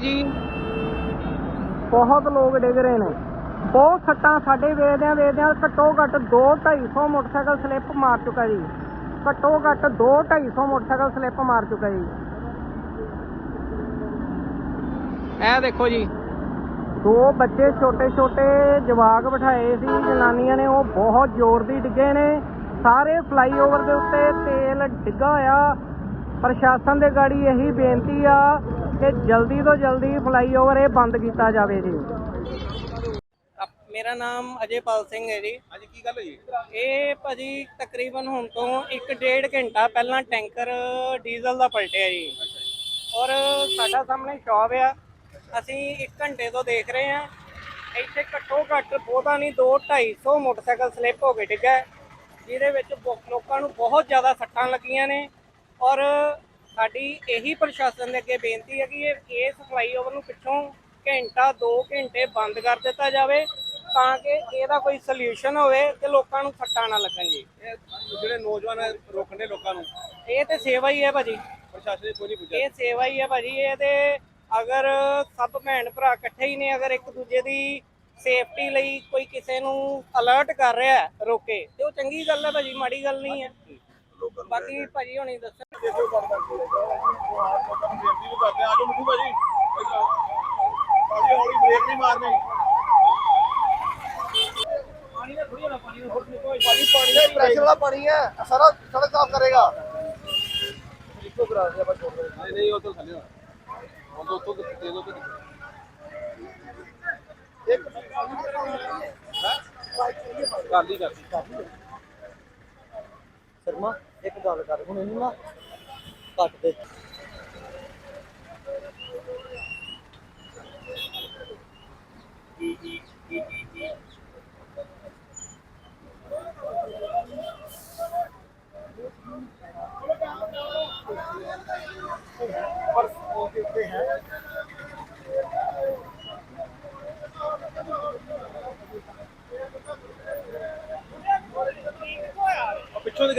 ਜੀ। ਬਹੁਤ ਲੋਕ ਡਿੱਗ ਰਹੇ ਨੇ। ਬਹੁਤ ਸੱਟਾਂ ਸਾਡੇ ਵੇਖਦਿਆਂ ਵੇਖਦਿਆਂ ਘੱਟੋ ਘੱਟ 2 250 ਮੋਟਰਸਾਈਕਲ ਸਲਿੱਪ ਮਾਰ ਚੁੱਕਾ ਜੀ। ਘੱਟੋ ਘੱਟ 2 250 ਮੋਟਰਸਾਈਕਲ ਸਲਿੱਪ ਮਾਰ ਚੁੱਕਾ ਜੀ। ਇਹ ਦੇਖੋ ਜੀ। ਦੋ ਬੱਚੇ ਛੋਟੇ ਛੋਟੇ ਜਵਾਕ ਬਿਠਾਏ ਸੀ, ਜਨਾਨੀਆਂ ਨੇ, ਉਹ ਬਹੁਤ ਜ਼ੋਰ ਦੀ ਡਿੱਗੇ ਨੇ। ਸਾਰੇ ਫਲਾਈਓਵਰ ਦੇ ਉੱਤੇ ਤੇਲ ਡਿੱਗਾ ਹੋਇਆ। ਪ੍ਰਸ਼ਾਸਨ ਦੇ ਗਾੜੀ ਇਹੀ ਬੇਨਤੀ ਆ ਕਿ ਜਲਦੀ ਤੋਂ ਜਲਦੀ ਫਲਾਈਓਵਰ ਇਹ ਬੰਦ ਕੀਤਾ ਜਾਵੇ ਜੀ। ਮੇਰਾ ਨਾਮ ਅਜੇਪਾਲ ਸਿੰਘ ਹੈ ਜੀ। ਅੱਜ ਕੀ ਗੱਲ ਹੋਈ? ਇਹ ਭਾਜੀ ਤਕਰੀਬਨ ਹੁਣ ਤੋਂ 1.5 ਘੰਟਾ ਪਹਿਲਾਂ ਟੈਂਕਰ ਡੀਜ਼ਲ ਦਾ ਪਲਟਿਆ ਜੀ। ਔਰ ਸਾਡਾ ਸਾਹਮਣੇ ਸ਼ੌਪ ਆ। ਅਸੀਂ 1 ਘੰਟੇ ਤੋਂ ਦੇਖ ਰਹੇ ਹਾਂ। ਇੱਥੇ ਘੱਟੋ ਘੱਟ ਬਹੁਤਾ ਨਹੀਂ 2 250 ਮੋਟਰਸਾਈਕਲ ਸਲਿੱਪ ਹੋ ਕੇ ਡਿੱਗਾ ਹੈ, ਜਿਹਦੇ ਵਿੱਚ ਲੋਕਾਂ ਨੂੰ ਬਹੁਤ ਜ਼ਿਆਦਾ ਸੱਟਾਂ ਲੱਗੀਆਂ ਨੇ। ਔਰ ਸਾਡੀ ਇਹੀ ਪ੍ਰਸ਼ਾਸਨ ਦੇ ਅੱਗੇ ਬੇਨਤੀ ਹੈ ਕਿ ਇਹ ਇਸ ਫਲਾਈਓਵਰ ਨੂੰ ਪਿੱਛੋਂ ਘੰਟਾ 2 ਘੰਟੇ ਬੰਦ ਕਰ ਦਿੱਤਾ ਜਾਵੇ ਤਾਂ ਕਿ ਇਹਦਾ ਕੋਈ ਸੋਲੂਸ਼ਨ ਹੋਵੇ ਤੇ ਲੋਕਾਂ ਨੂੰ ਸੱਟਾਂ ਨਾ ਲੱਗਣ ਜੀ। ਜਿਹੜੇ ਨੌਜਵਾਨ ਰੋਕਣ ਲੋਕਾਂ ਨੂੰ? ਇਹ ਤੇ ਸੇਵਾ ਹੀ ਹੈ ਭਾਜੀ। ਪ੍ਰਸ਼ਾਸਨ ਨੇ ਕੋਈ ਨਹੀਂ ਪੁੱਛਿਆ। ਇਹ ਸੇਵਾ ਹੀ ਹੈ ਭਾਜੀ ਇਹ ਤੇ ਅਗਰ ਸਭ ਭੈਣ ਭਰਾ ਇਕੱਠੇ ਹੀ ਨੇ ਅਗਰ ਇੱਕ ਦੂਜੇ ਦੀ ਸੇਫਟੀ ਲਈ ਕੋਈ ਕਿਸੇ ਨੂੰ ਅਲਰਟ ਕਰ ਰਿਹਾ ਰੋਕੇ ਤੇ ਉਹ ਚੰਗੀ ਗੱਲ ਹੈ ਭਾਜੀ ਮਾੜੀ ਗੱਲ ਨਹੀਂ ਹੈ। ਬਾਕੀ ਭਾਜੀ ਹੁਣੀ ਦੱਸਣ ਕਰਦੇ ਆ ਆਜੋ ਮਿੱਠੂ ਭਾਜੀ ਭਾਜੀ ਹੌਲੀ ਬ੍ਰੇਕ ਨਹੀਂ ਮਾਰਨੀ ਪਾਣੀ ਦਾ ਥੋੜੀ ਨਾ ਪਾਣੀ ਦਾ ਥੋੜੀ ਕੋਈ ਪਾਣੀ ਪਾਣੀ ਦਾ ਪ੍ਰੈਸ਼ਰ ਵਾਲਾ ਪਾਣੀ ਹੈ ਇਹ ਸਾਰਾ ਸੜਕ ਸਾਫ਼ ਕਰੇਗਾ ਇੱਕੋ ਕਰਾ ਦੇ ਆਪਾਂ ਛੋੜ ਨਹੀਂ ਨਹੀਂ ਉਹ ਤੋਂ ਥੱਲੇ ਹੋਣਾ ਉਹ ਤੋਂ ਉੱਤੋਂ ਦੇ ਦੋ ਤੇ ਇੱਕ ਕਰ ਲਈ ਕਰ ਲਈ ਸ਼ਰਮਾ ਇੱਕ ਗੱਲ ਕਰ ਹੁਣ ਇਹਨੂੰ ਨਾ ਕੱਟ ਦੇ ਪਰ ਉਹ ਦੇ ਉੱਤੇ ਹੈ ਆ ਪਿੱਛੋਂ ਦੇ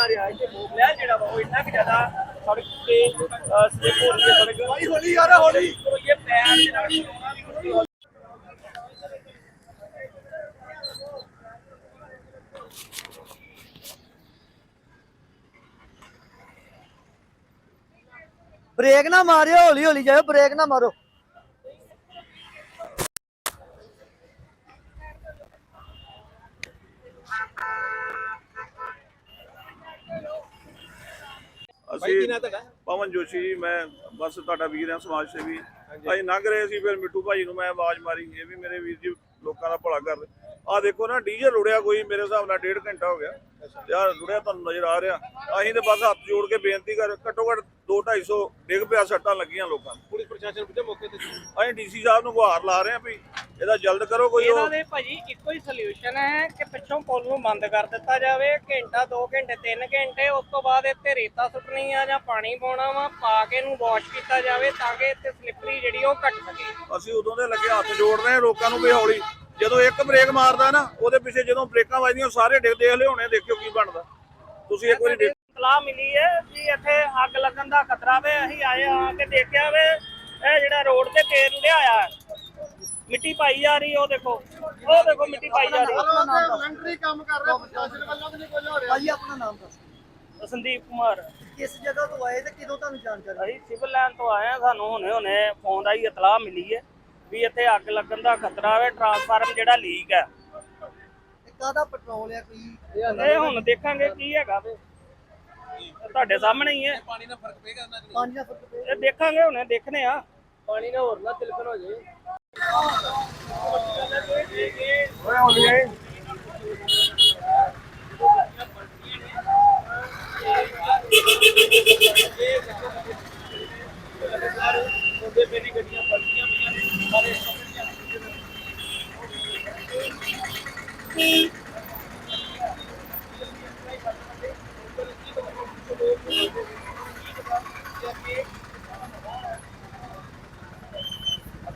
ਜਾ ਰਿਹਾ ਹੈ ਮੋਬਲਿਆ ਜਿਹੜਾ ਵਾ ਉਹ ਇੰਨਾ ਕਿ ਜ਼ਿਆਦਾ ਸੜਕ ਤੇ ਸਲਿੱਪ ਹੋ ਰਹੀ ਹੈ ਸੜਕ ਭਾਈ ਹੋਲੀ ਯਾਰ ਹੋਲੀ। ਇਹ ਪੈਰ ਦੇ ਨਾਲ ਚਲਾਉਣਾ ਵੀ ਮੁਸ਼ਕਿਲ ਹੋ ਬ੍ਰੇਕ ਨਾ ਮਾਰਿਓ ਹੌਲੀ ਹੌਲੀ ਜਾਓ ਬ੍ਰੇਕ ਨਾ ਮਾਰੋ। ਅਸੀਂ? ਪਵਨ ਜੋਸ਼ੀ ਜੀ ਮੈਂ ਬਸ ਤੁਹਾਡਾ ਵੀਰ ਹਾਂ ਸਮਾਜ ਸੇਵੀ। ਅਸੀਂ ਲੰਘ ਰਹੇ ਸੀ ਫਿਰ ਮਿੱਟੂ ਭਾਈ ਨੂੰ ਮੈਂ ਆਵਾਜ਼ ਮਾਰੀ ਇਹ ਵੀ ਮੇਰੇ ਵੀਰ ਜੀ ਲੋਕਾਂ ਦਾ ਭਲਾ ਕਰ ਆ ਦੇਖੋ ਨਾ ਡੀਜ਼ਲ ਰੁੜਿਆ ਕੋਈ ਮੇਰੇ ਹਿਸਾਬ ਨਾਲ ਡੇਢ ਘੰਟਾ ਹੋ ਗਿਆ। ਯਾਰ ਰੁੜਿਆ ਤੁਹਾਨੂੰ ਨਜ਼ਰ ਆ ਰਿਹਾ। ਅਸੀਂ ਤੇ ਬਸ ਹੱਥ ਜੋੜ ਕੇ ਬੇਨਤੀ ਕਰ ਘੱਟੋ ਘੱਟ 2 250 ਡਿੱਗ ਪਿਆ ਸੱਟਾਂ ਲੱਗੀਆਂ ਲੋਕਾਂ ਨੂੰ। ਪੁਲਿਸ ਪ੍ਰਸ਼ਾਸਨ ਪੁੱਛੇ ਮੌਕੇ ਤੇ ਅਸੀਂ ਡੀਸੀ ਸਾਹਿਬ ਨੂੰ ਗੁਹਾਰ ਲਾ ਰਹੇ ਹਾਂ ਵੀ ਇਹਦਾ ਜਲਦ ਕਰੋ ਕੋਈ ਇਹਨਾਂ ਦੇ ਭਾਜੀ ਇੱਕੋ ਹੀ ਸੋਲੂਸ਼ਨ ਹੈ ਕਿ ਪਿੱਛੋਂ ਪੁਲ ਨੂੰ ਬੰਦ ਕਰ ਦਿੱਤਾ ਜਾਵੇ ਘੰਟਾ 2 ਘੰਟੇ 3 ਘੰਟੇ ਉਸ ਤੋਂ ਬਾਅਦ ਇੱਥੇ ਰੇਤਾ ਸੁੱਟਣੀ ਆ ਜਾਂ ਪਾਣੀ ਪਾਉਣਾ ਵਾ ਪਾ ਕੇ ਇਹਨੂੰ ਵਾਸ਼ ਕੀਤਾ ਜਾਵੇ ਤਾਂ ਕਿ ਇੱਥੇ ਸਲਿੱਪਰੀ ਜਿਹੜੀ ਉਹ ਘਟ ਸਕੇ। ਅਸੀਂ ਉਦੋਂ ਦੇ ਲੱਗੇ ਹੱਥ ਜੋੜ ਰਹੇ ਲੋਕਾਂ ਨੂੰ ਵੀ ਹੌਲੀ। ਜਦੋਂ ਇੱਕ ਬ੍ਰੇਕ ਮਾਰਦਾ ਨਾ ਉਹਦੇ ਪਿੱਛੇ ਜਦੋਂ ਬ੍ਰੇਕਾਂ ਵੱਜਦੀਆਂ ਸਾਰੇ ਡਿੱਗ ਦੇਖ ਲਿਆਉਣੇ ਦੇਖਿਓ ਕੀ ਬਣਦਾ। ਤੁਸੀਂ ਇੱਕ ਵਾਰੀ ਸਲਾਹ ਮਿਲੀ ਹੈ ਵੀ ਇੱਥੇ ਅੱਗ ਲੱਗਣ ਦਾ ਖਤਰਾ ਵੇ ਅਸੀਂ ਆਏ ਆ ਕੇ ਦੇਖਿਆ ਵੇ ਇਹ ਜਿਹੜਾ ਰੋਡ ਤੇ ਤੇਲ ਹੈ। ਮਿੱਟੀ ਪਾਈ ਜਾ ਰਹੀ ਉਹ ਦੇਖੋ ਉਹ ਦੇਖੋ ਮਿੱਟੀ ਪਾਈ ਜਾ ਰਹੀ। ਵਲੰਟਰੀ ਕੰਮ ਕਰ ਰਿਹਾ ਪ੍ਰਸ਼ਾਸਨ ਵੱਲੋਂ ਵੀ ਨਹੀਂ ਕੋਈ ਹੋ ਰਿਹਾ। ਭਾਈ ਆਪਣਾ ਨਾਮ ਦੱਸ। ਸੰਦੀਪ ਕੁਮਾਰ। ਕਿਸ ਜਗ੍ਹਾ ਤੋਂ ਆਏ ਤੇ ਕਿਦੋਂ ਤੁਹਾਨੂੰ ਜਾਣਕਾਰੀ ਅਸੀਂ ਸਿਵਲ ਲਾਈਨ ਤੋਂ ਆਏ ਆ ਸਾਨੂੰ ਹੁਣੇ ਹੁਣੇ ਫੋਨ ਦਾ ਹੀ ਇਤਲਾਹ ਮਿਲੀ ਹੈ ਵੀ ਇੱਥੇ ਅੱਗ ਲੱਗਣ ਦਾ ਖਤਰਾ ਹੈ ਟਰਾਂਸਫਾਰਮ ਜਿਹੜਾ ਲੀਕ ਹੈ। ਇਹ ਕਾਹਦਾ ਪੈਟਰੋਲ ਹੈ ਕੋਈ? ਇਹ ਹੁਣ ਦੇਖਾਂਗੇ ਕੀ ਹੈਗਾ ਵੇ। ਤੁਹਾਡੇ ਸਾਹਮਣੇ ਹੀ ਹੈ। ਪਾਣੀ ਦਾ ਫ਼ਰਕ ਪਏਗਾ ਨਾ। ਪਾਣੀ ਦਾ ਫ਼ਰਕ ਪਏਗਾ। ਇਹ ਦੇਖਾਂਗੇ ਹੁਣੇ ਦੇਖਨੇ ਆ। ਪਾਣੀ ਨਾ ਹੋਰ ਨਾ ਤਿਲਕਣ ਹੋ ਜੇ ਓਏ ਹੋ। ਗੱਡੀਆਂ